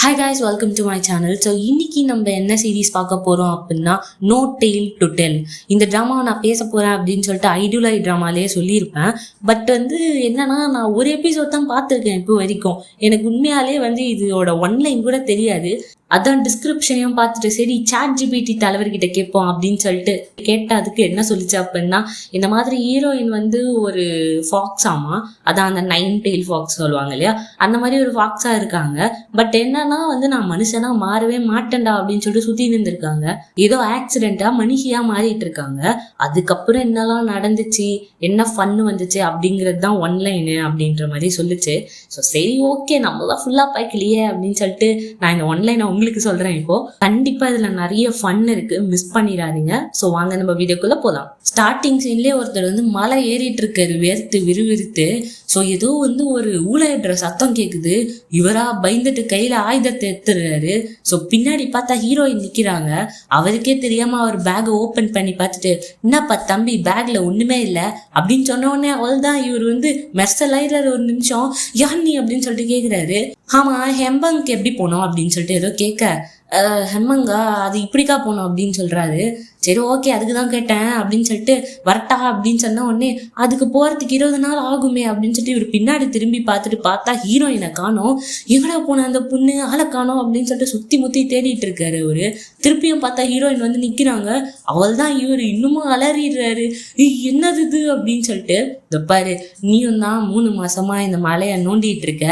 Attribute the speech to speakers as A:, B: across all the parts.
A: Hi guys welcome to my channel so இன்னைக்கு நம்ம என்ன சீரிஸ் பார்க்க போகிறோம் அப்படின்னா நோ டெய்ல் டு டெல் இந்த ட்ராமாவை நான் பேச போகிறேன் அப்படின்னு சொல்லிட்டு ஐடியூலை ட்ராமாலேயே சொல்லியிருப்பேன். பட் வந்து என்னன்னா நான் ஒரு எபிசோட் தான் பார்த்துருக்கேன் இப்போ வரைக்கும். எனக்கு உண்மையாலே வந்து இதோட ஒன்லைன் கூட தெரியாது. அதான் டிஸ்கிரிப்ஷனையும் பார்த்துட்டு சரி சாட் ஜிபிடி தலைவர்கிட்ட கேட்போம் அப்படின்னு சொல்லிட்டு கேட்ட அதுக்கு என்ன சொல்லிச்சு அப்படின்னா இந்த மாதிரி ஹீரோயின் வந்து ஒரு ஃபாக்ஸ் ஆமா அதான் அந்த நைன் டெய்ல் ஃபாக்ஸ் சொல்லுவாங்க இல்லையா? அந்த மாதிரி ஒரு ஃபாக்ஸா இருக்காங்க. பட் என்னன்னா வந்து நான் மனுஷனா மாறவே மாட்டேன்டா அப்படின்னு சொல்லிட்டு சுத்தி நின்றுருக்காங்க ஏதோ ஆக்சிடென்டா மனுஷியா மாறிட்டு இருக்காங்க அதுக்கப்புறம் என்னெல்லாம் நடந்துச்சு என்ன ஃபன்னு வந்துச்சு அப்படிங்கிறது தான் ஒன்லைனு அப்படின்ற மாதிரி சொல்லுச்சு. ஸோ சரி ஓகே நம்ம தான் ஃபுல்லா பாய்க்கலையே அப்படின்னு சொல்லிட்டு நான் இந்த ஒன்லைனை உங்களுக்கு சொல்கிறேன் இப்போ. கண்டிப்பாக இதில் நிறைய ஃபன் இருக்குது மிஸ் பண்ணிடாதீங்க. ஸோ வாங்க நம்ம வீடியோக்குள்ளே போகலாம் ஸ்டார்டிங் சீன்லேயே ஒருத்தர் வந்து மலை ஏறிட்டு இருக்காரு. வேர்த்து விறுவிறுத்து. ஸோ ஏதோ வந்து ஒரு ஊழையிடுற சத்தம் கேட்குது இவரா பயந்துட்டு கையில் ஆயுதத்தை எடுத்துடுறாரு. ஸோ பின்னாடி பார்த்தா ஹீரோயின் நிற்கிறாங்க அவருக்கே தெரியாமல் அவர் பேக்கை ஓப்பன் பண்ணி பார்த்துட்டு என்னப்பா தம்பி பேக்ல ஒன்றுமே இல்லை? அப்படின்னு சொன்ன உடனே அவள் தான் இவர் வந்து மெர்சல் ஆயிடுறாரு ஒரு நிமிஷம் யார் நீ? அப்படின்னு சொல்லிட்டு கேட்குறாரு ஆமா ஹெம்பங்க்கு எப்படி போனோம்? அப்படின்னு சொல்லிட்டு ஏதோ கேட்க 一盖 ஹெம்மங்கா அது இப்படிக்கா போனோம் அப்படின்னு சொல்றாரு. சரி ஓகே அதுக்கு தான் கேட்டேன் அப்படின்னு சொல்லிட்டு வரட்டா அப்படின்னு சொன்ன உடனே அதுக்கு போறதுக்கு இருபது நாள் ஆகுமே அப்படின்னு சொல்லிட்டு இவர் பின்னாடி திரும்பி பார்த்துட்டு பார்த்தா ஹீரோயினை காணோம். எங்கடா போன அந்த பொண்ணு ஆளை காணோம் அப்படின்னு சொல்லிட்டு சுத்தி முத்தி தேடிட்டு இருக்காரு அவரு. திருப்பியும் பார்த்தா ஹீரோயின் வந்து நிக்கிறாங்க. அவள் தான் இவர் இன்னமும் அலறிடுறாரு. என்னது இது அப்படின்னு சொல்லிட்டு இந்த பாரு நீயும் தான் மூணு மாசமா இந்த மலையை நோண்டிட்டு இருக்க.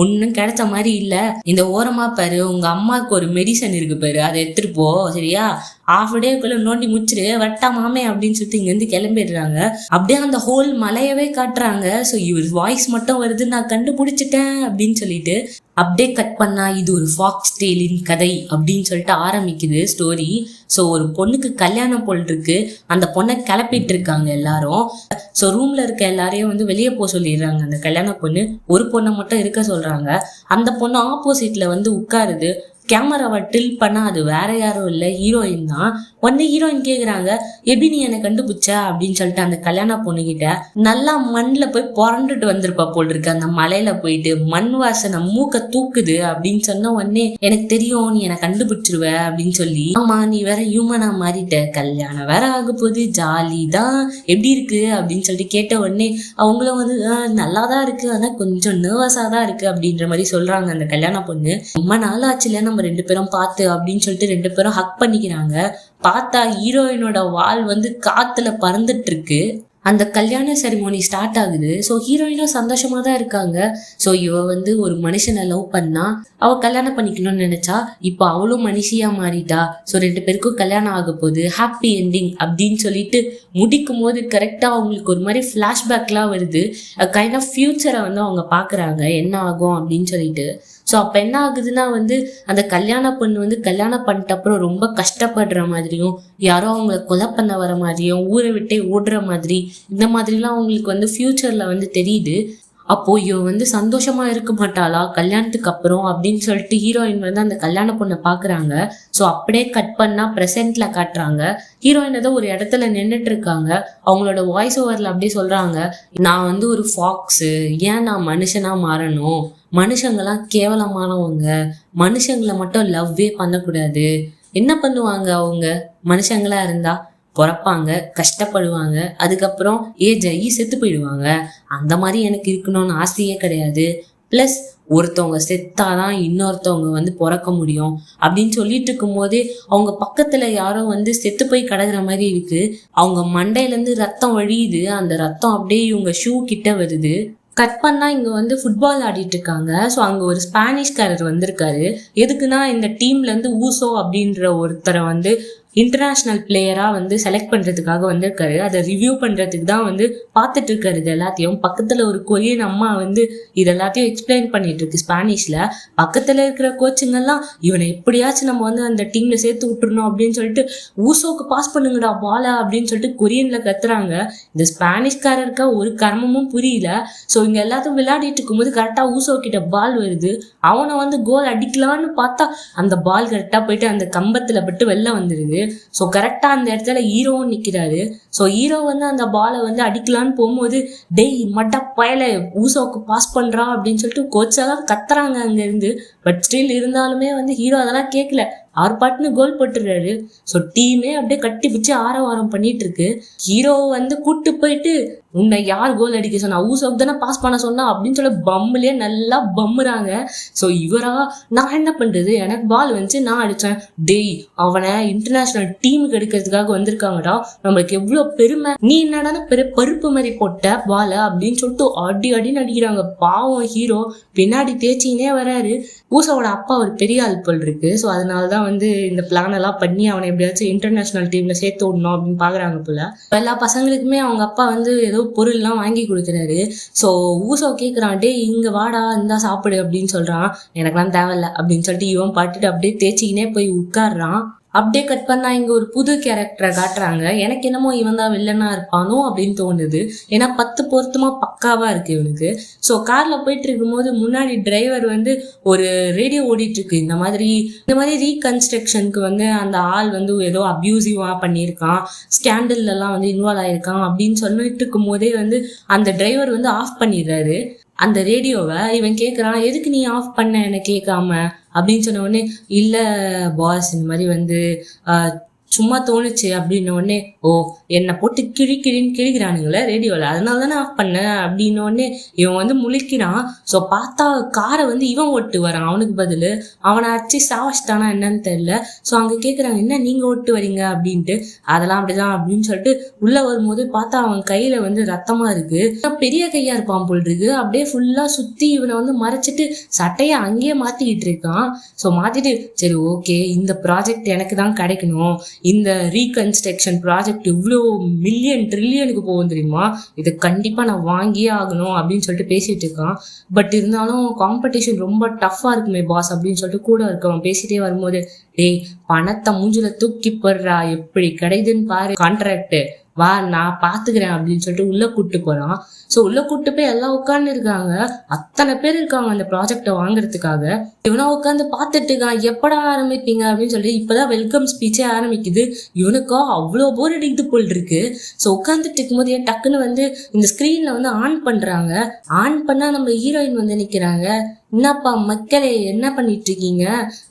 A: ஒன்றும் கிடைச்ச மாதிரி இல்ல. இந்த ஓரமா பாரு உங்க அம்மாவுக்கு ஒரு மெடிசன் இருக்கு பாரு. அதை எடுத்துட்டு போ சரியா? ஆஃப் டேக்குள்ள நோண்டி முடிச்சிரு. வட்டா மாமே அப்படின்னு சொல்லிட்டு இங்கேருந்து கிளம்பிடுறாங்க. அப்படியே அந்த ஹோல் மலையவே காட்டுறாங்க. ஸோ இவர் வாய்ஸ் மட்டும் வருது. நான் கண்டுபிடிச்சிட்டேன் அப்படின்னு சொல்லிட்டு அப்படியே கட் பண்ணா இது ஒரு ஃபாக்ஸ் டெய்லின் கதை அப்படின்னு சொல்லிட்டு ஆரம்பிக்குது ஸ்டோரி ஸோ ஒரு பொண்ணுக்கு கல்யாணம் போல் இருக்கு அந்த பொண்ணை கிளப்பிட்டு இருக்காங்க எல்லாரும். ஸோ ரூம்ல இருக்க எல்லாரையும் வந்து வெளியே போக சொல்லிடுறாங்க. அந்த கல்யாண பொண்ணு ஒரு பொண்ணை மட்டும் இருக்க சொல்றாங்க. அந்த பொண்ணு ஆப்போசிட்ல வந்து உட்காருது. கேமராவை டில் பண்ணா அது வேற யாரும் இல்லை ஹீரோயின் தான். உடனே ஹீரோயின் கேக்குறாங்க எப்படி நீ என்னை கண்டுபிடிச்ச? அப்படின்னு சொல்லிட்டு அந்த கல்யாண பொண்ணுகிட்ட நல்லா மண்ணில் போய் புரண்டுட்டு வந்திருப்பா போல் இருக்கு. அந்த மலையில போயிட்டு மண் வாசனை மூக்க தூக்குது அப்படின்னு சொன்ன உடனே எனக்கு தெரியும் நீ என்னை கண்டுபிடிச்சிருவ அப்படின்னு சொல்லி ஆமா நீ வேற ஹியூமனா மாறிட்ட. கல்யாணம் வேற ஆக போகுது ஜாலி தான். எப்படி இருக்கு? அப்படின்னு சொல்லிட்டு கேட்ட உடனே அவங்களும் வந்து நல்லா தான் இருக்கு. ஆனா கொஞ்சம் நர்வஸா தான் இருக்கு. அப்படின்ற மாதிரி சொல்றாங்க அந்த கல்யாண பொண்ணு. ரொம்ப நாள் ஆச்சுல நம்ம ரெண்டு பேரும் பார்த்து அப்படின்னு சொல்லிட்டு ரெண்டு பேரும் ஹக் பண்ணிக்கிறாங்க. பார்த்தா ஹீரோயினோட வால் வந்து காத்துல பறந்துட்டு இருக்கு அந்த கல்யாண செரிமோனி ஸ்டார்ட் ஆகுது. ஸோ ஹீரோயினும் சந்தோஷமா தான் இருக்காங்க. ஸோ இவ வந்து ஒரு மனுஷனை லவ் பண்ணா. அவ கல்யாணம் பண்ணிக்கணும்னு நினைச்சா இப்போ அவளும் மனுஷியா மாறிட்டா. ஸோ ரெண்டு பேருக்கும் கல்யாணம் ஆக போகுது. ஹாப்பி என்டிங் அப்படின்னு சொல்லிட்டு முடிக்கும் போது கரெக்டாக அவங்களுக்கு ஒரு மாதிரி ஃப்ளாஷ்பேக்லாம் வருது. கைண்ட் ஆஃப் ஃபியூச்சரை வந்து அவங்க பார்க்குறாங்க. என்ன ஆகும் அப்படின்னு சொல்லிட்டு. ஸோ அப்போ என்ன ஆகுதுன்னா வந்து அந்த கல்யாண பொண்ணு வந்து கல்யாணம் பண்ணிட்ட அப்புறம் ரொம்ப கஷ்டப்படுற மாதிரியும் யாரோ அவங்கள கொலை பண்ண வர மாதிரியும் ஊரை விட்டே ஓடுற மாதிரி இந்த மாதிரிலாம் அவங்களுக்கு வந்து ஃப்யூச்சரில் வந்து தெரியுது. அப்போ இவ வந்து சந்தோஷமா இருக்க மாட்டாளா? கல்யாணத்துக்கு அப்புறம் அப்படின்னு சொல்லிட்டு ஹீரோயின் வந்து அந்த கல்யாண பொண்ணை பாக்குறாங்க. ஸோ அப்படியே கட் பண்ணா ப்ரெசென்ட்ல காட்டுறாங்க. ஹீரோயின் ஏதோ ஒரு இடத்துல நின்றுட்டு இருக்காங்க. அவங்களோட வாய்ஸ் ஓவர்ல அப்படியே சொல்றாங்க. நான் வந்து ஒரு ஃபாக்ஸு ஏன் நான் மனுஷனா மாறணும்? மனுஷங்களாம் கேவலமானவங்க. மனுஷங்களை மட்டும் லவ்வே பண்ணக்கூடாது. என்ன பண்ணுவாங்க அவங்க? மனுஷங்களா இருந்தா பிறப்பாங்க கஷ்டப்படுவாங்க. அதுக்கப்புறம் ஏஜ் ஆகி செத்து போயிடுவாங்க. அந்த மாதிரி எனக்கு இருக்கணும்னு ஆசையே கிடையாது. ப்ளஸ் ஒருத்தவங்க செத்தாதான் இன்னொருத்தவங்க வந்து பிறக்க முடியும். அப்படின்னு சொல்லிட்டு இருக்கும்போதே அவங்க பக்கத்துல யாரோ வந்து செத்து போய் கிடக்குற மாதிரி இருக்கு. அவங்க மண்டையில இருந்து ரத்தம் வழியுது. அந்த ரத்தம் அப்படியே இவங்க ஷூ கிட்ட வருது. கட் பண்ணா இங்க வந்து ஃபுட்பால் ஆடிட்டு இருக்காங்க ஸோ அங்க ஒரு ஸ்பானிஷ்காரர் வந்திருக்காரு. எதுக்குன்னா இந்த டீம்ல இருந்து ஊசோ அப்படின்ற ஒருத்தரை வந்து இன்டர்நேஷ்னல் பிளேயராக வந்து செலக்ட் பண்ணுறதுக்காக வந்திருக்காரு. அதை ரிவ்யூ பண்ணுறதுக்கு தான் வந்து பார்த்துட்டு இருக்காரு இது எல்லாத்தையும். பக்கத்தில் ஒரு கொரியன் அம்மா வந்து இது எல்லாத்தையும் எக்ஸ்பிளைன் பண்ணிட்டு இருக்கு ஸ்பானிஷில் பக்கத்தில் இருக்கிற கோச்சுங்கெல்லாம் இவனை எப்படியாச்சும் நம்ம வந்து அந்த டீமில் சேர்த்து விட்டுருணும் அப்படின்னு சொல்லிட்டு ஊசோக்கு பாஸ் பண்ணுங்கடா பாலா அப்படின்னு சொல்லிட்டு கொரியனில் கத்துறாங்க. இந்த ஸ்பானிஷ்காரருக்கா ஒரு கர்மமும் புரியல. ஸோ இங்கே எல்லாத்தையும் விளையாடிட்டு இருக்கும்போது கரெக்டாக ஊசோ கிட்ட பால் வருது. அவனை வந்து கோல் அடிக்கலான்னு பார்த்தா அந்த பால் கரெக்டாக போயிட்டு அந்த கம்பத்தில் பட்டு வெளில வந்துடுது ஸோ கரெக்டாக அந்த இடத்துல ஹீரோவும் நிற்கிறாரு ஸோ ஹீரோ வந்து அந்த பாலை வந்து அடிக்கலான்னு போகும்போது டெய் மட்டா பயல ஊசோக்கு பாஸ் பண்ணுறா அப்படின்னு சொல்லிட்டு கோச்செல்லாம் கத்துறாங்க அங்கேருந்து. பட் ஸ்டில் இருந்தாலுமே வந்து ஹீரோ அதெல்லாம் கேட்கல அவர் பாட்டுன்னு கோல் போட்டுறாரு ஸோ டீமே அப்படியே கட்டி பிடிச்சி ஆரவாரம் பண்ணிட்டு இருக்கு. ஹீரோ வந்து கூட்டு போயிட்டு உன்னை யார் கோல் அடிக்க சொன்னா? ஊசோக்கு தானே பாஸ் பண்ண சொன்னா அப்படின்னு சொல்ல பம்முலேயே நல்லா பம்முறாங்க ஸோ இவரா நான் என்ன பண்றது? எனக்கு பால் வந்துச்சு நான் அடிச்சேன். டேய் அவனை இன்டர்நேஷனல் டீமுக்கு எடுக்கிறதுக்காக வந்திருக்காங்கடா. நம்மளுக்கு எவ்வளோ பெருமை. நீ என்னடா பெரிய பருப்பு மாதிரி போட்ட பாலை அப்படின்னு சொல்லிட்டு அடி அடின்னு அடிக்கிறாங்க. பாவம் ஹீரோ பின்னாடி தேய்ச்சினே வராரு. ஊசோட அப்பா ஒரு பெரிய ஆள் போல் இருக்கு. ஸோ அதனால தான் வந்து இந்த பிளான் எல்லாம் பண்ணி அவனை எப்படியாச்சும் இன்டர்நேஷனல் டீம்ல சேர்த்து விடணும் அப்படின்னு பாக்குறாங்க போல. எல்லா பசங்களுக்குமே அவங்க அப்பா வந்து ஏதோ பொருள்லாம் வாங்கி கொடுக்குறாரு. ஸோ ஊசோ கேட்குறான்ட்டு இங்கே இங்க வாடா இந்தா சாப்பிடு அப்படின்னு சொல்றான். எனக்கெல்லாம் தேவையில்ல அப்படின்னு சொல்லிட்டு இவன் பாட்டுட்டு அப்படியே தேய்ச்சிக்கினே போய் உட்கார்றான். அப்படியே கட் பண்ணா இங்க ஒரு புது கேரக்டரை காட்டுறாங்க. எனக்கு என்னமோ இவன் தான் வில்லனா இருப்பானோ அப்படின்னு தோணுது. ஏன்னா பத்து பொருத்தமா பக்காவா இருக்கு இவனுக்கு. ஸோ கார்ல போயிட்டு இருக்கும்போது முன்னாடி டிரைவர் வந்து ஒரு ரேடியோ ஓடிட்டு இருக்கு இந்த மாதிரி இந்த மாதிரி ரீகன்ஸ்ட்ரக்ஷனுக்கு வந்து அந்த ஆள் வந்து ஏதோ அப்யூசிவா பண்ணியிருக்கான். ஸ்கேண்டல் எல்லாம் வந்து இன்வால்வ் ஆயிருக்கான் அப்படின்னு சொல்லிட்டு இருக்கும் போதே வந்து அந்த டிரைவர் வந்து ஆஃப் பண்ணிடுறாரு. அந்த ரேடியோவை இவன் கேட்குறான் எதுக்கு நீ ஆஃப் பண்ண? என்ன கேட்காம. அப்படின்னு சொன்ன உடனே இல்லை பாஸ் இந்த மாதிரி வந்து சும்மா தோணுச்சு அப்படின்ன உடனே ஓ என்னை போட்டு கிழி கிழின்னு கிழிக்கிறானுங்களே ரேடியோவில் அதனால தானே ஆஃப் பண்ணேன் அப்படின்ன உடனே இவன் வந்து முழிக்கிறான். ஸோ பார்த்தா காரை வந்து இவன் ஓட்டு வரான் அவனுக்கு பதில் அவனை அடிச்சு சாவச்சிட்டானா என்னன்னு தெரியல. ஸோ அங்கே கேட்குறாங்க என்ன நீங்கள் ஓட்டு வரீங்க? அப்படின்ட்டு. அதெல்லாம் அப்படிதான் அப்படின்னு சொல்லிட்டு உள்ளே வரும்போது பார்த்தா அவன் கையில் வந்து ரத்தமா இருக்கு. பெரிய கையா இருப்பான் போல் இருக்கு அப்படியே ஃபுல்லாக சுற்றி இவனை வந்து மறைச்சிட்டு சட்டையை அங்கேயே மாற்றிக்கிட்டு இருக்கான். ஸோ மாற்றிட்டு சரி ஓகே இந்த ப்ராஜெக்ட் எனக்கு தான் கிடைக்கணும். இந்த ரீகன்ஸ்ட்ரக்ஷன் ப்ராஜெக்ட் இவ்வளோ மில்லியன் ட்ரில்லியனுக்கு போகும் தெரியுமா? இதை கண்டிப்பாக நான் வாங்கியே ஆகணும் அப்படின்னு சொல்லிட்டு பேசிட்டு இருக்கான். பட் இருந்தாலும் காம்படிஷன் ரொம்ப டஃப்பாக இருக்குமே பாஸ் அப்படின்னு சொல்லிட்டு கூட இருக்கவன் பேசிட்டே வரும்போது டேய் பணத்தை மூஞ்சில தூக்கி போடுறா எப்படி கிடைக்குதுன்னு பாரு கான்ட்ராக்ட் வா நான் பாத்துக்கிறேன் அப்படின்னு சொல்லிட்டு உள்ள கூட்டு போறான். ஸோ உள்ள கூட்டு போய் எல்லாம் உட்கார்ந்து இருக்காங்க. அத்தனை பேர் இருக்காங்க அந்த ப்ராஜெக்டை வாங்குறதுக்காக. இவனா உட்காந்து பார்த்துட்டு இருக்கான். எப்படா ஆரம்பிப்பீங்க அப்படின்னு சொல்லி இப்பதான் வெல்கம் ஸ்பீச்சே ஆரம்பிக்குது. இவனுக்கா அவ்வளோ போர் அடிக்குது போல் இருக்கு. ஸோ உட்காந்துட்டு இருக்கும்போது ஏன் டக்குன்னு வந்து இந்த ஸ்க்ரீன்ல வந்து ஆன் பண்றாங்க? ஆன் பண்ணா நம்ம ஹீரோயின் வந்து நிக்கிறாங்க. என்னப்பா மக்களே என்ன பண்ணிட்டு இருக்கீங்க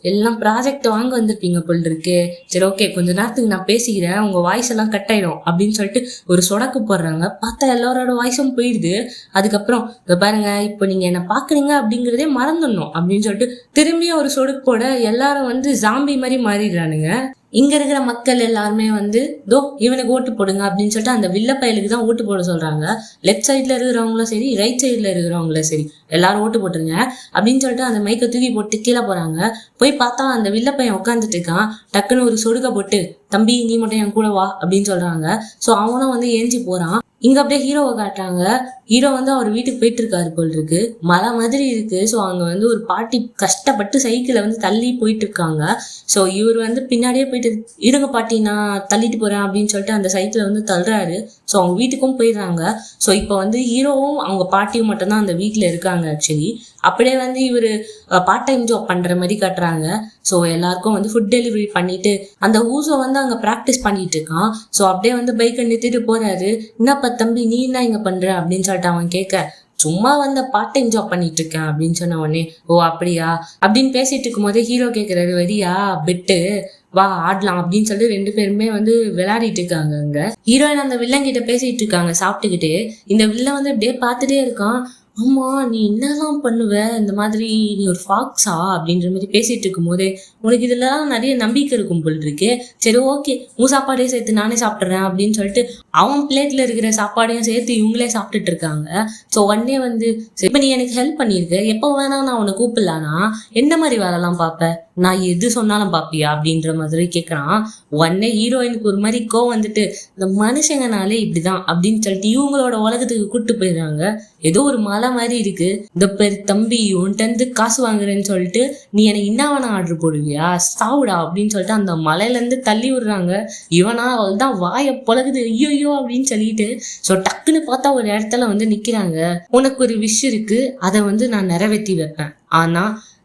A: எல்லாம் ப்ராஜெக்ட் வாங்க வந்திருப்பீங்க போல் இருக்கு சரி ஓகே கொஞ்ச நேரத்துக்கு நான் பேசிக்கிறேன். உங்க வாய்ஸ் எல்லாம் கட் ஆயிடும் அப்படின்னு சொல்லிட்டு ஒரு சொடக்கு போடுறாங்க. பார்த்தா எல்லாரோட வாய்ஸும் போயிடுது. அதுக்கப்புறம் இதை பாருங்க இப்போ நீங்க என்ன பாக்குறீங்க அப்படிங்கிறதே மறந்துடணும் அப்படின்னு சொல்லிட்டு திரும்பியும் ஒரு சொடுக்கு போட எல்லாரும் வந்து ஜாம்பி மாதிரி மாறிடுறானுங்க. இங்க இருக்கிற மக்கள் எல்லாருமே வந்து தோ இவனுக்கு ஓட்டு போடுங்க அப்படின்னு சொல்லிட்டு அந்த வில்ல பயலுக்கு தான் ஓட்டு போட சொல்றாங்க. லெஃப்ட் சைட்ல இருக்கிறவங்களும் சரி ரைட் சைட்ல இருக்கிறவங்களும் சரி எல்லாரும் ஓட்டு போட்டுருங்க அப்படின்னு சொல்லிட்டு அந்த மைக்கை தூக்கி போட்டு கீழே போறாங்க. போய் பார்த்தா அந்த வில்ல பையன் உட்காந்துட்டு இருக்கான். டக்குன்னு ஒரு சொடுக்க போட்டு தம்பி நீ மட்டும் என் கூட வா அப்படின்னு சொல்றாங்க. ஸோ அவனும் வந்து ஏஞ்சி போறான். இங்க அப்படியே ஹீரோவை காட்டுறாங்க. ஹீரோ வந்து அவர் வீட்டுக்கு போயிட்டு இருக்காரு போல் இருக்கு மழை மாதிரி இருக்கு. ஸோ அங்க வந்து ஒரு பாட்டி கஷ்டப்பட்டு சைக்கிளை வந்து தள்ளி போயிட்டு இருக்காங்க ஸோ இவர் வந்து பின்னாடியே போயிட்டு இருங்க பாட்டி நான் தள்ளிட்டு போறேன் அப்படின்னு சொல்லிட்டு அந்த சைக்கிளை வந்து தள்ளுறாரு. ஸோ அவங்க வீட்டுக்கும் போயிடுறாங்க. ஸோ இப்போ வந்து ஹீரோவும் அவங்க பாட்டியும் மட்டும்தான் அந்த வீட்டில் இருக்காங்க ஆக்சுவலி அப்படியே வந்து இவர் பார்ட் டைம் ஜாப் பண்ற மாதிரி காட்டுறாங்க. ஸோ எல்லாருக்கும் வந்து ஃபுட் டெலிவரி பண்ணிட்டு அந்த ஊசோ வந்து அங்க ப்ராக்டிஸ் பண்ணிட்டு இருக்கான். ஸோ அப்படியே வந்து பைக்கை நிறுத்திட்டு போறாரு. என்னப்பா தம்பி நீ என்ன இங்க பண்ற? அப்படின்னு சொல்லிட்டு அவன் கேட்க சும்மா வந்து பார்ட் டைம் ஜாப் பண்ணிட்டு இருக்கேன் அப்படின்னு சொன்ன உடனே ஓ அப்படியா? அப்படின்னு பேசிட்டு இருக்கும்போது ஹீரோ கேட்குறாரு வரியா பெட்டு வா ஆடலாம் அப்படின்னு சொல்லிட்டு ரெண்டு பேருமே வந்து விளையாடிட்டு இருக்காங்க அங்க. ஹீரோயின் அந்த வில்லன் கிட்ட பேசிட்டு இருக்காங்க சாப்பிட்டுக்கிட்டு. இந்த வில்லன் வந்து அப்படியே பார்த்துட்டே இருக்கான். ஆமா நீ என்னதான் பண்ணுவ? இந்த மாதிரி நீ ஒரு ஃபாக்ஸா? அப்படின்ற மாதிரி பேசிட்டு இருக்கும் போதே உனக்கு இதெல்லாம் நிறைய நம்பிக்கை இருக்கும் போல் இருக்கு சரி ஓகே உன் சாப்பாடே சேர்த்து நானே சாப்பிட்றேன் அப்படின்னு சொல்லிட்டு அவன் பிளேட்ல இருக்கிற சாப்பாடையும் சேர்த்து இவங்களே சாப்பிட்டுட்டு இருக்காங்க. ஸோ உடனே வந்து சரி இப்போ நீ எனக்கு ஹெல்ப் பண்ணியிருக்க. எப்போ வேணா நான் உன்னை கூப்பிடலானா எந்த மாதிரி வேலைலாம் பார்ப்ப? நான் எது சொன்னாலும் பாப்பியா அப்படின்ற மாதிரி கேட்குறான் உடனே ஹீரோயினுக்கு ஒரு மாதிரி கோ வந்துட்டு இந்த மனுஷங்கனாலே இப்படிதான் அப்படின்னு சொல்லிட்டு இவங்களோட உலகத்துக்கு கூப்பிட்டு போயிடுறாங்க. ஏதோ ஒரு மலை மாதிரி இருக்கு. இந்த பேர் தம்பி உன்கிட்ட இருந்து காசு வாங்குறேன்னு சொல்லிட்டு நீ எனக்கு இன்னாவனா ஆர்டர் போடுவியா? சாவுடா அப்படின்னு சொல்லிட்டு அந்த மலையில இருந்து தள்ளி விடுறாங்க. இவனா அவள் தான் வாயை பழகுது. ஐயோ அப்படின்னு சொல்லிட்டு ஸோ டக்குன்னு பார்த்தா ஒரு இடத்துல வந்து நிக்கிறாங்க. உனக்கு ஒரு விஷ் இருக்கு. அதை வந்து நான் நிறைவேற்றி வைப்பேன். ஆனா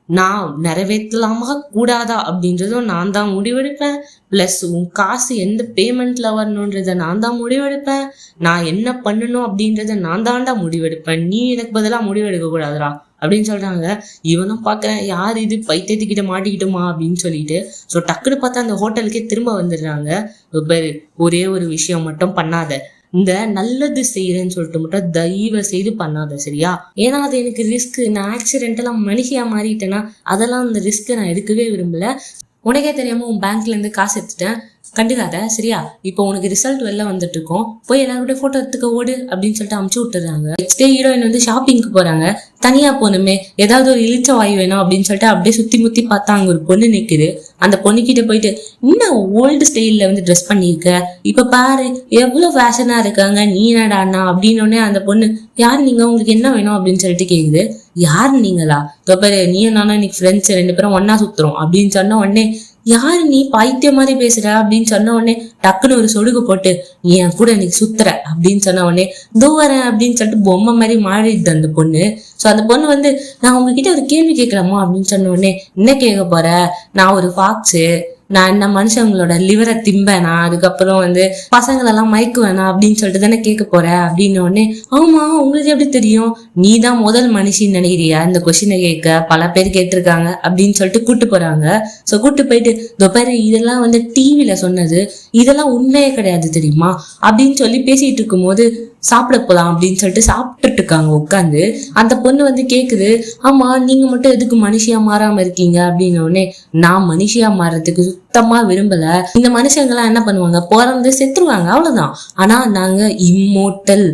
A: நான் நிறைவேற்றலாமா கூடாதா அப்படின்றதும் நான் தான் முடிவெடுப்பேன். ப்ளஸ் உன் காசு எந்த பேமெண்ட்ல வரணுன்றத நான் தான் முடிவெடுப்பேன். நான் என்ன பண்ணணும் அப்படின்றத நான் தான்டா முடிவெடுப்பேன். நீ எனக்கு பதிலாக முடிவெடுக்க கூடாதுடா அப்படின்னு சொல்றாங்க. இவனும் பார்க்கறேன் யார் இது? பைத்தியத்துக்கிட்ட மாட்டிக்கிட்டோமா? அப்படின்னு சொல்லிட்டு ஸோ டக்குன்னு பார்த்தா அந்த ஹோட்டலுக்கே திரும்ப வந்துடுறாங்க. ஒரே ஒரு விஷயம் மட்டும் பண்ணாத. இந்த நல்லது செய்யறேன்னு சொல்லிட்டு மட்டும் தயவு செய்து பண்ணாத சரியா? ஏன்னா அது எனக்கு ரிஸ்க் நான் ஆக்சிடென்டெல்லாம் மனுஷியா மாறிட்டேன்னா அதெல்லாம் அந்த ரிஸ்க்கை நான் எடுக்கவே விரும்பல. உனக்கே தெரியாம உன் பேங்க்ல இருந்து காசு எடுத்துட்டேன். கண்டுக்காத சரியா? இப்போ உனக்கு ரிசல்ட் வெளில வந்துட்டு இருக்கோம் போய் எல்லாரோட போட்டோ எடுத்துக்க ஓடு அப்படின்னு சொல்லிட்டு அமுச்சு விட்டுறாங்க நெக்ஸ்ட் டே ஹீரோயின் வந்து ஷாப்பிங்க்கு போறாங்க. தனியா போகணுமே. ஏதாவது ஒரு இழிச்ச வாய் வேணும் அப்படின்னு சொல்லிட்டு அப்படியே சுத்தி முத்தி பார்த்தா அங்க ஒரு பொண்ணு நிக்குது. அந்த பொண்ணுகிட்ட போயிட்டு இன்னும் ஓல்டு ஸ்டைல்ல வந்து ட்ரெஸ் பண்ணியிருக்க? இப்ப பாரு எவ்வளவு ஃபேஷனா இருக்காங்க. நீ என்னடா அண்ணா? அப்படின்னு அந்த பொண்ணு யார் நீங்க? உங்களுக்கு என்ன வேணும்? அப்படின்னு சொல்லிட்டு கேக்குது. யார் நீங்களா? இப்போ பாரு நீயும் நானும் இன்னைக்கு ஃப்ரெண்ட்ஸ் ரெண்டு பேரும் ஒன்னா சுத்துறோம். அப்படின்னு சொன்ன உடனே யாரு நீ பைத்தியம் மாதிரி பேசுற அப்படின்னு சொன்ன உடனே டக்குன்னு ஒரு சொடுகு போட்டு நீ என் கூட இன்னைக்கு சுத்துற அப்படின்னு சொன்ன உடனே இதோ வரேன் அப்படின்னு சொல்லிட்டு பொம்மை மாதிரி மாறிடுது அந்த பொண்ணு. ஸோ அந்த பொண்ணு வந்து நான் உங்ககிட்ட ஒரு கேள்வி கேட்கலாமா அப்படின்னு சொன்ன உடனே என்ன கேட்க போற? நான் ஒரு ஃபாக்ஸு நான் என்ன மனுஷங்களோட லிவரை திம்பேனா அதுக்கப்புறம் வந்து பசங்களெல்லாம் மயக்கு வேணா அப்படின்னு சொல்லிட்டு தானே கேட்க போற? அப்படின்னு உடனே ஆமா உங்களுக்கு எப்படி தெரியும்? நீ தான் முதல் மனுஷின்னு நினைக்கிறியா? இந்த கொஸ்டினை கேட்க பல பேர் கேட்டிருக்காங்க அப்படின்னு சொல்லிட்டு கூட்டு போறாங்க. ஸோ கூட்டு போயிட்டு இதோ இதெல்லாம் வந்து டிவியில சொன்னது இதெல்லாம் உண்மையே கிடையாது தெரியுமா? அப்படின்னு சொல்லி பேசிட்டு இருக்கும்போது சாப்பிட போலாம் அப்படின்னு சொல்லிட்டு சாப்பிட்டுட்டு இருக்காங்க உட்காந்து அந்த பொண்ணு வந்து கேக்குது ஆமா நீங்க மட்டும் எதுக்கு மனுஷியா மாறாம இருக்கீங்க? அப்படின்னு உடனே நான் மனுஷியா மாறதுக்கு சுத்தமா விரும்பல. இந்த மனுஷங்கெல்லாம் என்ன பண்ணுவாங்க? பிறந்து செத்துருவாங்க அவ்வளவுதான். ஆனா நாங்க இம்மோட்டல்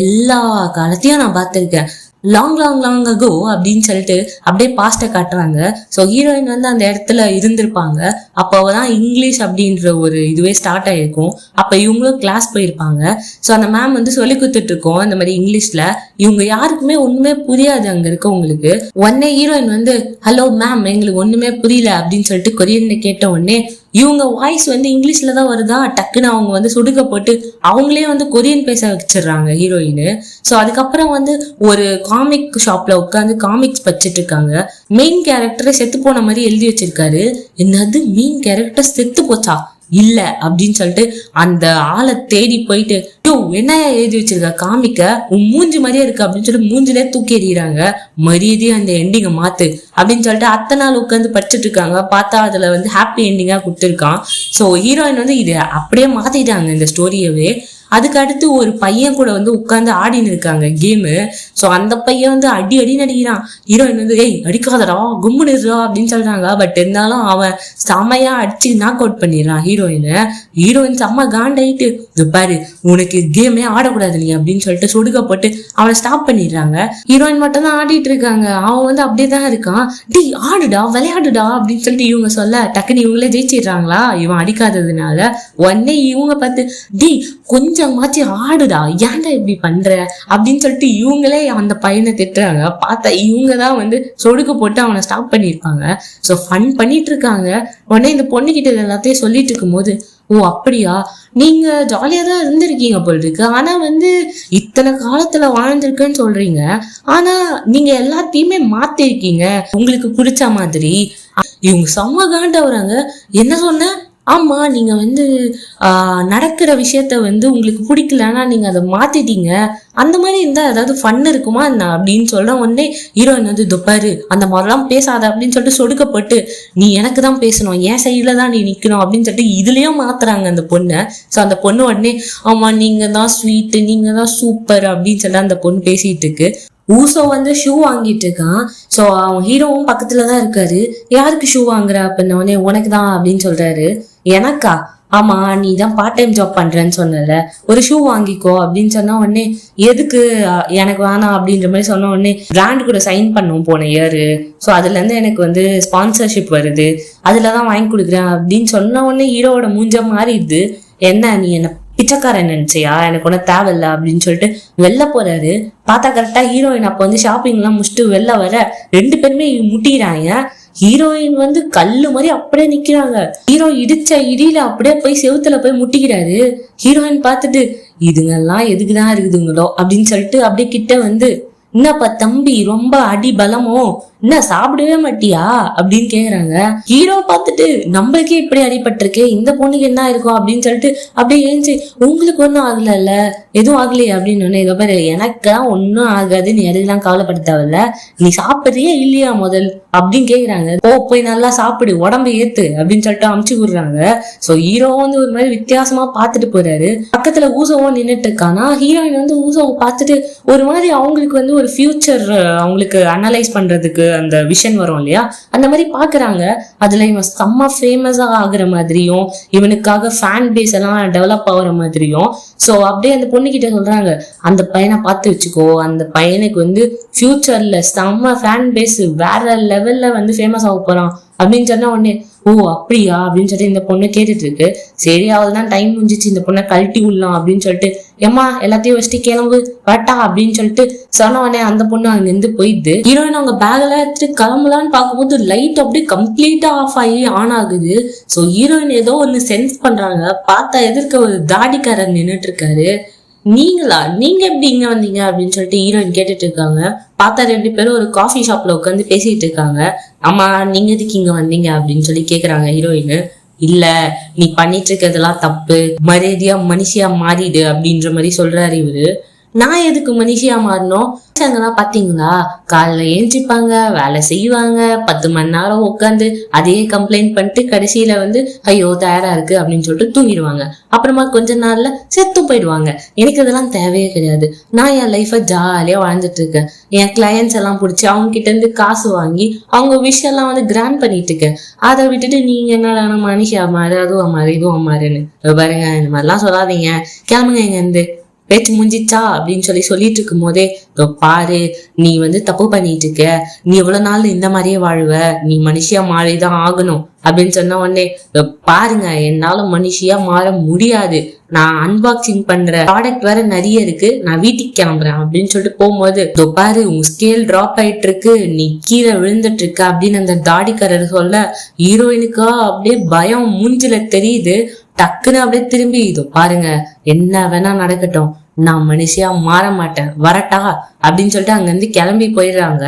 A: எல்லா காலத்தையும் நான் பார்த்திருக்கேன். லாங் லாங் லாங் அகோ அப்படின்னு சொல்லிட்டு அப்படியே பாஸ்ட்டை காட்டுறாங்க. ஸோ ஹீரோயின் வந்து அந்த இடத்துல இருந்திருப்பாங்க. அப்போ தான் இங்கிலீஷ் அப்படின்ற ஒரு இதுவே ஸ்டார்ட் ஆயிருக்கும். அப்போ இவங்களும் கிளாஸ் போயிருப்பாங்க. ஸோ அந்த மேம் வந்து சொல்லி கொடுத்துட்டு இருக்கோம் இந்த மாதிரி இங்கிலீஷ்ல இவங்க யாருக்குமே ஒண்ணுமே புரியாது அங்க இருக்கவங்களுக்கு. உடனே ஹீரோயின் வந்து ஹலோ மேம் எங்களுக்கு ஒண்ணுமே புரியல அப்படின்னு சொல்லிட்டு கொரியன்னு கேட்ட உடனே இவங்க வாய்ஸ் வந்து இங்கிலீஷில் தான் வருதா? டக்குன்னு அவங்க வந்து சுடுக்க போட்டு அவங்களே வந்து கொரியன் பேச வச்சிடுறாங்க ஹீரோயின் ஸோ அதுக்கப்புறம் வந்து ஒரு காமிக் ஷாப்ல உட்காந்து காமிக்ஸ் படிச்சுட்டு இருக்காங்க. மெயின் கேரக்டரை செத்து போன மாதிரி எழுதி வச்சிருக்காரு. என்னது? மெயின் கேரக்டர் செத்து போச்சா? இல்ல அப்படின்னு சொல்லிட்டு அந்த ஆளை தேடி போயிட்டு யோ என்ன எழுதி வச்சிருக்க? காமிக்க? உன் மூஞ்சி மாதிரியே இருக்கு அப்படின்னு சொல்லிட்டு மூஞ்சிலே தூக்கி எறிகிறாங்க மரியாதையை அந்த எண்டிங்கை மாத்து அப்படின்னு சொல்லிட்டு அத்தனை நாள் உட்காந்து படிச்சுட்டு இருக்காங்க. பார்த்தா அதுல வந்து ஹாப்பி எண்டிங்கா கொடுத்துருக்கான். ஸோ ஹீரோயின் வந்து இது அப்படியே மாத்திட்டாங்க இந்த ஸ்டோரியவே அதுக்கு அடுத்து ஒரு பையன் கூட வந்து உட்காந்து ஆடின்னு இருக்காங்க கேமு ஸோ அந்த பையன் வந்து அடி அடி நடிக்கிறான் ஹீரோயின் வந்து ஏய் அடிக்காதடா கும்முன்னு அப்படின்னு சொல்றாங்க. பட் இருந்தாலும் அவன் செமையா அடிச்சு நாக் அவுட் பண்ணிடுறான் ஹீரோயினை. ஹீரோயின் செம்ம காண்டாயிட்டு பாரு உனக்கு கேமே ஆடக்கூடாது நீ அப்படின்னு சொல்லிட்டு சொடுக்கப்பட்டு அவனை ஸ்டாப் பண்ணிடுறாங்க. ஹீரோயின் மட்டும் தான் ஆடிட்டு இருக்காங்க. அவன் வந்து அப்படியே தான் இருக்கான். டி ஆடுடா விளையாடுடா அப்படின்னு சொல்லிட்டு இவங்க சொல்ல டக்குன்னு இவங்களே ஜெயிச்சிடுறாங்களா? இவன் அடிக்காததுனால. உடனே இவங்க பார்த்து டேய் கொஞ்சமாச்சு ஆடுடா ஏன்டா இப்படி பண்ற? அப்படின்னு சொல்லிட்டு இவங்களே அந்த பையனை திட்டுறாங்க. பார்த்தா இவங்க தான் வந்து சொடுக்கு போட்டு அவனை ஸ்டாப் பண்ணியிருப்பாங்க ஸோ ஃபன் பண்ணிட்டு இருக்காங்க உடனே இந்த பொண்ணுகிட்ட எல்லாத்தையும் சொல்லிட்டு இருக்கும்போது ஓ அப்படியா? நீங்க ஜாலியா தான் இருந்திருக்கீங்க போல் இருக்கு ஆனா வந்து இத்தனை காலத்துல வாழ்ந்திருக்குன்னு சொல்றீங்க. ஆனா நீங்க எல்லாத்தையுமே மாத்திருக்கீங்க. உங்களுக்கு பிடிச்ச மாதிரி. இவங்க செம்ம காண்டவராங்க. என்ன சொன்ன? ஆமாம் நீங்கள் வந்து நடக்கிற விஷயத்த வந்து உங்களுக்கு பிடிக்கலன்னா நீங்கள் அதை மாற்றிட்டீங்க அந்த மாதிரி இருந்தால் ஏதாவது ஃபன் இருக்குமா என்ன? அப்படின்னு சொல்ற உடனே ஹீரோயின் வந்து துப்பாரு அந்த மாதிரிலாம் பேசாத அப்படின்னு சொல்லிட்டு சொடுக்கப்பட்டு நீ எனக்கு தான் பேசணும் என் சைடில் தான் நீ நிற்கணும் அப்படின்னு சொல்லிட்டு இதுலேயும் மாத்துறாங்க அந்த பொண்ணை. ஸோ அந்த பொண்ணு உடனே ஆமாம் நீங்கள் தான் ஸ்வீட்டு நீங்கள் தான் சூப்பர் அப்படின்னு சொல்லி அந்த பொண்ணு பேசிட்டு இருக்கு. ஊசோ வந்து ஷூ வாங்கிட்டு இருக்கான். ஸோ அவன் ஹீரோவும் பக்கத்துல தான் இருக்காரு. யாருக்கு ஷூ வாங்குற? அப்படின்ன உடனே உனக்கு தான் அப்படின்னு சொல்றாரு. எனக்கா? ஆமா நீ தான் பார்ட் டைம் ஜாப் பண்றேன்னு சொன்னல. ஒரு ஷூ வாங்கிக்கோ அப்படின்னு சொன்ன உடனே எதுக்கு எனக்கு வேணாம் அப்படின்ற மாதிரி சொன்ன உடனே பிராண்ட் கூட சைன் பண்ணும் போன இயரு ஸோ அதுல இருந்து எனக்கு வந்து ஸ்பான்சர்ஷிப் வருது. அதுல தான் வாங்கி கொடுக்குறேன் அப்படின்னு சொன்ன உடனே ஹீரோவோட மூஞ்ச மாறிடுது. என்ன நீ என்ன பிச்சைக்காரன் நினைச்சியா? எனக்கு ஒன்றும் தேவையில்ல அப்படின்னு சொல்லிட்டு வெளில போறாரு. பார்த்தா கரெக்டா ஹீரோயின் அப்போ வந்து ஷாப்பிங்லாம் முடிச்சுட்டு வெளில வர ரெண்டு பேருமே முட்டிக்கிறாங்க ஹீரோயின் வந்து கல்லு மாதிரி அப்படியே நிக்கிறாங்க. ஹீரோ இடிச்ச இடியில அப்படியே போய் செவுத்துல போய் முட்டிக்கிறாரு. ஹீரோயின் பார்த்துட்டு இதுங்கெல்லாம் எதுக்குதான் இருக்குதுங்களோ? அப்படின்னு சொல்லிட்டு அப்படியே கிட்ட வந்து என்னப்பா தம்பி ரொம்ப அடி பலமோ? என்ன சாப்பிடவே மாட்டியா? அப்படின்னு கேக்குறாங்க. ஹீரோ பார்த்துட்டு நம்மளுக்கே இப்படி அடிபட்டிருக்கே இந்த பொண்ணுக்கு என்ன இருக்கும்? அப்படின்னு சொல்லிட்டு அப்படியே ஏஞ்சி உங்களுக்கு ஒன்றும் ஆகலைல்ல? எதுவும் ஆகலையே? அப்படின்னு ஒன்று இதை எனக்கெல்லாம் ஒன்றும் ஆகாது. நீ எதுக்கெல்லாம் கவலைப்பட தேவையில்ல நீ சாப்பிட்றியா இல்லையா முதல்? அப்படின்னு கேக்குறாங்க. ஓ போய் நல்லா சாப்பிடு உடம்பு ஏத்து அப்படின்னு சொல்லிட்டு அமுச்சு விடுறாங்க. ஸோ ஹீரோ வந்து ஒரு மாதிரி வித்தியாசமா பார்த்துட்டு போறாரு. பக்கத்துல ஊசவும் நின்னுட்டு இருக்கானா. ஹீரோயின் வந்து ஊசவை பார்த்துட்டு ஒரு மாதிரி அவங்களுக்கு வந்து ஒரு ஃபியூச்சர் அவங்களுக்கு அனலைஸ் பண்றதுக்கு அந்த விஷன் வரும் இல்லையா? அந்த மாதிரி பாக்குறாங்க. அதுல இவன் செம்ம ஃபேமஸாக ஆகுற மாதிரியும் இவனுக்காக ஃபேன் பேஸ் எல்லாம் டெவலப் ஆகுற மாதிரியும் ஸோ அப்படியே அந்த பொண்ணுகிட்ட சொல்றாங்க. அந்த பையனை பார்த்து வச்சுக்கோ. அந்த பையனுக்கு வந்து ஃபியூச்சரில் செம்ம ஃபேன் பேஸ் வேற லெவல்ல வந்து ஃபேமஸ் ஆக போகிறான் அப்படின்னு சொன்னா உடனே ஓ அப்படியா? அப்படின்னு சொல்லிட்டு இந்த பொண்ணு கேட்டுட்டு இருக்கு சரி அவள்தான் டைம் முடிஞ்சிச்சு இந்த பொண்ணை கழட்டி விடலாம் அப்படின்னு சொல்லிட்டு ஏமா எல்லாத்தையும் வச்சுட்டு கிளம்பு வரட்டா அப்படின்னு சொல்லிட்டு சொன்ன உடனே அந்த பொண்ணு அங்கிருந்து போயிடுது. ஹீரோயின் அவங்க பேக் எல்லாம் எடுத்துட்டு கிளம்பலான்னு பார்க்கும்போது லைட் அப்படியே கம்ப்ளீட்டா ஆஃப் ஆகி ஆன் ஆகுது. ஸோ ஹீரோயின் ஏதோ ஒன்று சென்ஸ் பண்றாங்க. பார்த்தா எதிர்க்க ஒரு தாடிக்காரர் நின்னுட்டு இருக்காரு நீங்களா? நீங்க எப்படி இங்க வந்தீங்க அப்படின்னு சொல்லிட்டு ஹீரோயின் கேட்டுட்டு இருக்காங்க. பார்த்தா ரெண்டு பேரும் ஒரு காஃபி ஷாப்ல உட்காந்து பேசிட்டு இருக்காங்க. ஆமா நீங்க எதுக்கு இங்க வந்தீங்க அப்படின்னு சொல்லி கேக்குறாங்க ஹீரோயின் இல்ல நீ பண்ணிட்டு இருக்கிறதெல்லாம் தப்பு. மரியாதையா மனுஷியா மாறிடு அப்படின்ற மாதிரி சொல்றாரு இவரு. நான் எதுக்கு மனுஷியா மாறணும்? மனுஷங்கெல்லாம் பாத்தீங்களா? காலைல ஏஞ்சிப்பாங்க வேலை செய்வாங்க பத்து மணி நேரம் உட்காந்து அதே கம்ப்ளைண்ட் பண்ணிட்டு கடைசியில வந்து ஐயோ தயாரா இருக்கு அப்படின்னு சொல்லிட்டு தூங்கிடுவாங்க. அப்புறமா கொஞ்ச நாள்ல செத்து போயிடுவாங்க. எனக்கு இதெல்லாம் தேவையே கிடையாது. நான் என் லைஃப ஜாலியா வாழ்ந்துட்டு இருக்கேன். என் கிளையன்ஸ் எல்லாம் பிடிச்சி அவங்க கிட்ட இருந்து காசு வாங்கி அவங்க விஷயம் எல்லாம் வந்து கிராண்ட் பண்ணிட்டு இருக்கேன். அதை விட்டுட்டு நீங்க என்னடா மனுஷியா மாறு அதுவும் மாறு இதுவும் மாறுன்னு. பாருங்க இந்த மாதிரிலாம் சொல்லாதீங்க. கிளம்புங்க இங்க இருந்து பேச்சு முடிஞ்சிச்சா அப்படின்னு சொல்லி சொல்லிட்டு இருக்கும் போதே பாரு நீ வந்து தப்பு பண்ணிட்டு இருக்க நீ எவ்வளவு நாள் இந்த மாதிரியே வாழுவ. நீ மனுஷியா மாறிதான் ஆகணும் அப்படின்னு சொன்ன உடனே பாருங்க என்னால மனுஷியா மாற முடியாது. நான் அன்பாக்சிங் பண்ற ப்ராடக்ட் வேற நிறைய இருக்கு. நான் வீட்டுக்கு கிளம்புறேன் அப்படின்னு சொல்லிட்டு போகும்போது பாரு உன் ஸ்கேல் டிராப் ஆயிட்டு இருக்கு நீ கீழே விழுந்துட்டு இருக்க அப்படின்னு அந்த தாடிக்காரர் சொல்ல ஹீரோயினுக்கா? அப்படியே பயம் மூஞ்சில தெரியுது. டக்குன்னு அப்படியே திரும்பி இதோ பாருங்க என்ன வேணா நடக்கட்டும். நான் மனுஷியா மாற மாட்டேன் வரட்டா அப்படின்னு சொல்லிட்டு அங்க இருந்து கிளம்பி போயிடுறாங்க.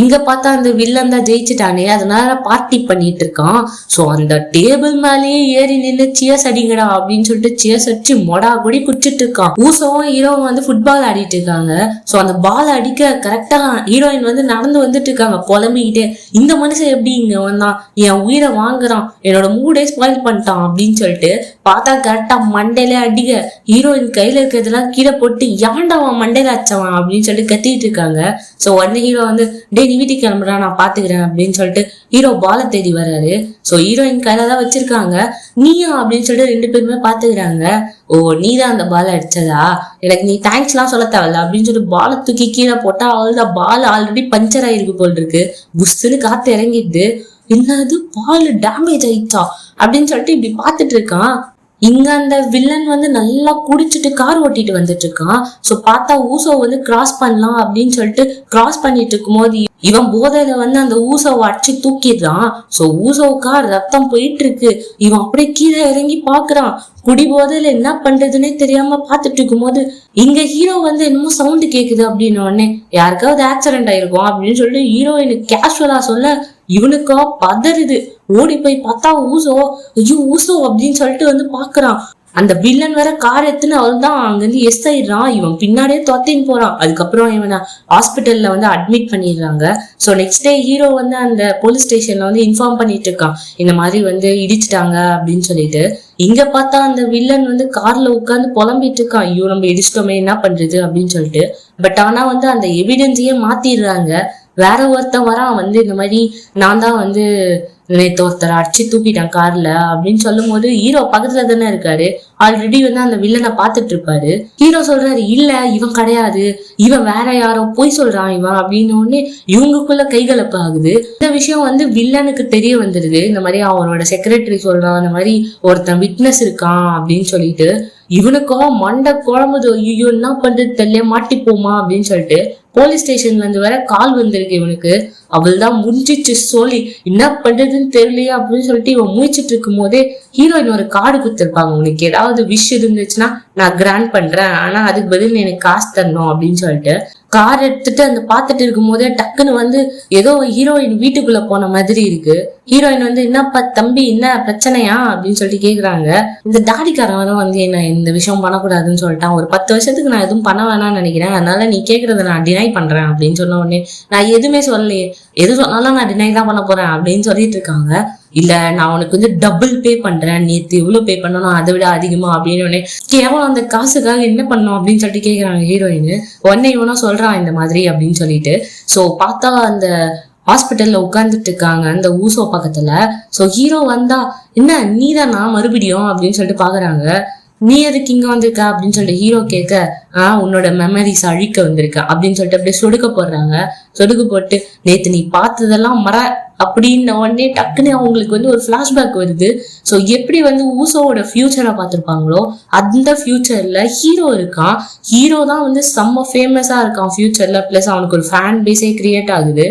A: இங்க பார்த்தா அந்த வில்லன் தான் ஜெயிச்சுட்டானே அதனால பார்ட்டி பண்ணிட்டு இருக்கான். சோ அந்த டேபிள் மேலேயே ஏறி நின்று சியர்ஸ் அடிங்கடா அப்படின்னு சொல்லிட்டு சியர்ஸ் அடிச்சு மொடா கொடி குடிச்சிட்டு இருக்கான். ஊசவும் ஹீரோவும் வந்து ஃபுட்பால் ஆடிட்டு இருக்காங்க. சோ அந்த பால் அடிக்க கரெக்டா ஹீரோயின் வந்து நடந்து வந்துட்டு இருக்காங்க புலம்பிக்கிட்டே. இந்த மனுஷன் எப்படி இங்க வந்தான்? என் உயிரை வாங்குறான். என்னோட மூடே ஸ்பாயில் பண்ணிட்டான் அப்படின்னு சொல்லிட்டு பார்த்தா கரெக்டா மண்டையில அடிக்க ஹீரோயின் கையில இருக்கிறதெல்லாம் கீழே போட்டு ஏன்டா அவன் மண்டையில அச்சவன் அப்படின்னு சொல்லிட்டு கத்திட்டு இருக்காங்க. சோ உடனே ஹீரோ வந்து டேய் நீ வீட்டுக்கு கிளம்புறா நான் பாத்துக்கிறேன் அப்படின்னு சொல்லிட்டு ஹீரோ பாலை தேடி வர்றாரு. சோ ஹீரோயின் கையில தான் வச்சிருக்காங்க. நீயா அப்படின்னு சொல்லிட்டு ரெண்டு பேருமே பாத்துக்கிறாங்க. ஓ நீ தான் அந்த பால் அடிச்சதா? எனக்கு நீ தேங்க்ஸ்லாம் சொல்ல தேவையில்ல அப்படின்னு சொல்லிட்டு பாலை தூக்கி கீழே போட்டா அவள்தான் பால் ஆல்ரெடி பஞ்சர் ஆயிருக்கு போல் இருக்கு புஷ்ஷுன்னு காத்து இறங்கிடுது. என்னது? பால் டேமேஜ் ஆயிடுச்சா? அப்படின்னு சொல்லிட்டு இப்படி பாத்துட்டு இருக்கான். இங்க அந்த வில்லன் வந்து நல்லா குடிச்சிட்டு கார் ஓட்டிட்டு வந்துட்டு இருக்கான். சோ பார்த்தா ஊசோ வந்து கிராஸ் பண்ணலாம் அப்படின்னு சொல்லிட்டு கிராஸ் பண்ணிட்டு இருக்கும்போது இவன் போதையில வந்து அந்த ஊசோவை அடிச்சு தூக்கிடுறான். சோ ஊசோவுக்கா ரத்தம் போயிட்டு இருக்கு இவன் அப்படியே கீழே இறங்கி பாக்குறான் குடி போதையில என்ன பண்றதுன்னே தெரியாம பாத்துட்டு இருக்கும்போது இங்க ஹீரோ வந்து என்னமோ சவுண்ட் கேக்குது அப்படின்னு உடனே யாருக்காவது ஆக்சிடென்ட் ஆயிருக்கும் அப்படின்னு சொல்லிட்டு ஹீரோயினுக்கு கேஷுவலா சொல்ல இவனுக்கா பதறுது. ஓடி போய் பார்த்தா ஊசோ. ஐயோ ஊசோ அப்படின்னு சொல்லிட்டு வந்து பாக்குறான் அந்த வில்லன் வர கார் எடுத்துன்னு அவள் தான் அங்கிருந்து எஸ் ஆயிடுறான் இவன் பின்னாடியே தொத்தின்னு போறான். அதுக்கப்புறம் இவனை ஹாஸ்பிட்டல்ல வந்து அட்மிட் பண்ணிடுறாங்க. ஸோ நெக்ஸ்ட் டே ஹீரோ வந்து அந்த போலீஸ் ஸ்டேஷன்ல வந்து இன்ஃபார்ம் பண்ணிட்டு இருக்கான். இந்த மாதிரி வந்து இடிச்சிட்டாங்க அப்படின்னு சொல்லிட்டு. இங்க பார்த்தா அந்த வில்லன் வந்து கார்ல உட்காந்து புலம்பிட்டு இருக்கான். ஐயோ நம்ம இடிச்சிட்டோமே என்ன பண்றது அப்படின்னு சொல்லிட்டு. பட் ஆனா வந்து அந்த எவிடன்ஸையே மாத்திடுறாங்க. வேற ஒருத்தன் வரான். வந்து இந்த மாதிரி நான் தான் வந்து நேத்து ஒருத்தர் அடிச்சு தூக்கிட்டான் கார்ல அப்படின்னு சொல்லும் போது ஹீரோ பக்கத்துல தானே இருக்காரு. ஆல்ரெடி வந்து அந்த வில்லனை பார்த்துட்டு இருப்பாரு. ஹீரோ சொல்றாரு இல்ல இவன் கிடையாது. இவன் வேற யாரோ போய் சொல்றான் இவன். அப்படின்னு உடனே இவங்களுக்குள்ள கைகலப்பு ஆகுது. இந்த விஷயம் வந்து வில்லனுக்கு தெரிய வந்துடுது இந்த மாதிரி அவனோட செக்ரட்டரி சொல்றான் இந்த மாதிரி ஒருத்தன் விட்னஸ் இருக்கான் அப்படின்னு சொல்லிட்டு இவனுக்கோ மண்டை குழம்புது. ஐயோ என்ன பண்றது? தெரியல மாட்டிப்போமா அப்படின்னு சொல்லிட்டு போலீஸ் ஸ்டேஷன்ல இருந்து வர கால் வந்திருக்கு இவனுக்கு. அவள் தான் முடிஞ்சிச்சு சொல்லி என்ன பண்றதுன்னு தெரியலையே அப்படின்னு சொல்லிட்டு இவன் முடிச்சிட்டு இருக்கும் போதே ஹீரோயின் ஒரு கார்டு கொடுத்துருப்பாங்க. உனக்கு ஏதாவது விஷ் இருந்துச்சுன்னா நான் கிராண்ட் பண்றேன். ஆனா அதுக்கு பதில் எனக்கு காசு தரணும் அப்படின்னு சொல்லிட்டு கார் எடுத்துட்டு அந்த பார்த்துட்டு இருக்கும் போதே டக்குன்னு வந்து ஏதோ ஹீரோயின் வீட்டுக்குள்ள போன மாதிரி இருக்கு. ஹீரோயின் வந்து என்னப்பா தம்பி என்ன பிரச்சனையா? அப்படின்னு சொல்லிட்டு கேக்குறாங்க. இந்த தாடிக்காரன் வந்து என்ன இந்த விஷயம் பண்ணக்கூடாதுன்னு சொல்லிட்டான். ஒரு பத்து வருஷத்துக்கு நான் எதுவும் பண்ண வேணாம்னு நினைக்கிறேன். அதனால நீ கேக்குறத நான் டினை பண்றேன் அப்படின்னு சொன்ன உடனே நான் எதுவுமே சொல்லலையே. எது சொன்னாலும் நான் டினை தான் பண்ண போறேன் அப்படின்னு சொல்லிட்டு இருக்காங்க. இல்ல நான் உனக்கு வந்து டபுள் பே பண்றேன். நேத்து எவ்வளவு பே பண்ணணும் அதை விட அதிகமா அப்படின்னு உடனே கேவலம் அந்த காசுக்காக என்ன பண்ணும் அப்படின்னு சொல்லிட்டு கேக்குறாங்க ஹீரோயின் உடனே இவனும் சொல்றான் இந்த மாதிரி அப்படின்னு சொல்லிட்டு. சோ பார்த்தா அந்த ஹாஸ்பிட்டல்ல உட்கார்ந்துட்டு இருக்காங்க அந்த ஊசோ பக்கத்துல. சோ ஹீரோ வந்தா என்ன நீதானா மறுபடியும்? அப்படின்னு சொல்லிட்டு பாக்குறாங்க. நீ எதுக்கு இங்க வந்திருக்க அப்படின்னு சொல்லிட்டு ஹீரோ கேட்க ஆஹ் உன்னோட மெமரிஸ் அழிக்க வந்திருக்க அப்படின்னு சொல்லிட்டு அப்படியே சொடுக்க போடுறாங்க. சொடுக்க போட்டு நேத்து நீ பார்த்ததெல்லாம் மற அப்படின்ன உடனே டக்குன்னு அவங்களுக்கு வந்து ஒரு ஃபிளாஷ்பேக் வருது. ஸோ எப்படி வந்து ஊசோவோட ஃபியூச்சரை பார்த்துருப்பாங்களோ அந்த ஃபியூச்சர்ல ஹீரோ இருக்கான். ஹீரோ தான் வந்து செம்ம ஃபேமஸா இருக்கான் ஃபியூச்சர்ல ப்ளஸ் அவனுக்கு ஒரு ஃபேன் பேஸே கிரியேட் ஆகுது.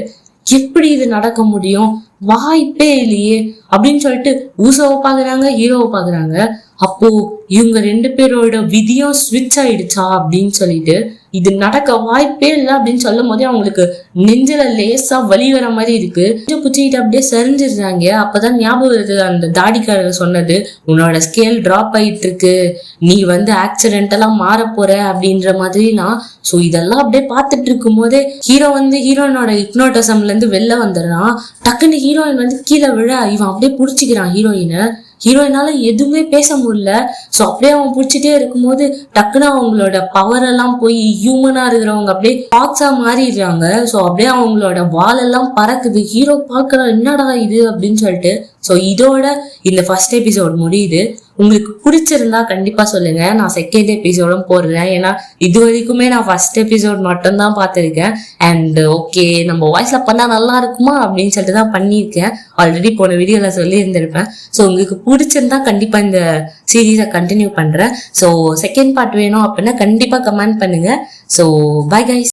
A: எப்படி இது நடக்க முடியும்? வாய்ப்பே இல்லையே அப்படின்னு சொல்லிட்டு ஊசோவை பாக்குறாங்க ஹீரோவை பாக்குறாங்க அப்போ இவங்க ரெண்டு பேரோட விதியும் ஸ்விட்ச் ஆயிடுச்சா அப்படின்னு சொல்லிட்டு இது நடக்க வாய்ப்பே இல்லை அப்படின்னு சொல்லும் போதே அவங்களுக்கு நெஞ்சில லேசா வலி வர மாதிரி இருக்கு. கொஞ்சம் புச்சிக்கிட்டு அப்படியே சரிஞ்சிடுறாங்க அப்பதான் ஞாபகம் வருது அந்த தாடிக்காரர் சொன்னது உன்னோட ஸ்கேல் டிராப் ஆயிட்டு இருக்கு. நீ வந்து ஆக்சிடென்டெல்லாம் மாற போற அப்படின்ற மாதிரிலாம். ஸோ இதெல்லாம் அப்படியே பார்த்துட்டு இருக்கும் போதே ஹீரோ வந்து ஹீரோயினோட இக்னோட்டசம்ல இருந்து வெளில வந்துடுறான். டக்குன்னு ஹீரோயின் வந்து கீழே விழ இவன் அப்படியே புடிச்சிக்கிறான் ஹீரோயினை ஹீரோயினால எதுவுமே பேச முடியல. ஸோ அப்படியே அவன் பிடிச்சிட்டே இருக்கும்போது டக்குன்னு அவங்களோட பவர் எல்லாம் போய் ஹியூமனா இருக்கிறவங்க அப்படியே பாக்ஸா மாறிடுறாங்க. ஸோ அப்படியே அவங்களோட வால் எல்லாம் பறக்குது. ஹீரோ பார்க்கற என்னடா இது? அப்படின்னு சொல்லிட்டு. ஸோ இதோட இந்த ஃபர்ஸ்ட் எபிசோட் முடியுது. உங்களுக்கு பிடிச்சிருந்தா கண்டிப்பா சொல்லுங்க. நான் செகண்ட் எபிசோடும் போடுறேன். ஏன்னா இது வரைக்குமே நான் ஃபர்ஸ்ட் எபிசோட் மட்டும்தான் பார்த்துருக்கேன். அண்ட் ஓகே நம்ம வாய்ஸ்ல பண்ணா நல்லா இருக்குமா? அப்படின்னு சொல்லிட்டு தான் பண்ணியிருக்கேன். ஆல்ரெடி போன வீடியோல சொல்லி இருந்திருப்பேன் ஸோ உங்களுக்கு பிடிச்சிருந்தா கண்டிப்பா இந்த சீரீஸை கண்டினியூ பண்றேன். ஸோ செகண்ட் பார்ட் வேணும் அப்படின்னா கண்டிப்பா கமெண்ட் பண்ணுங்க. So bye guys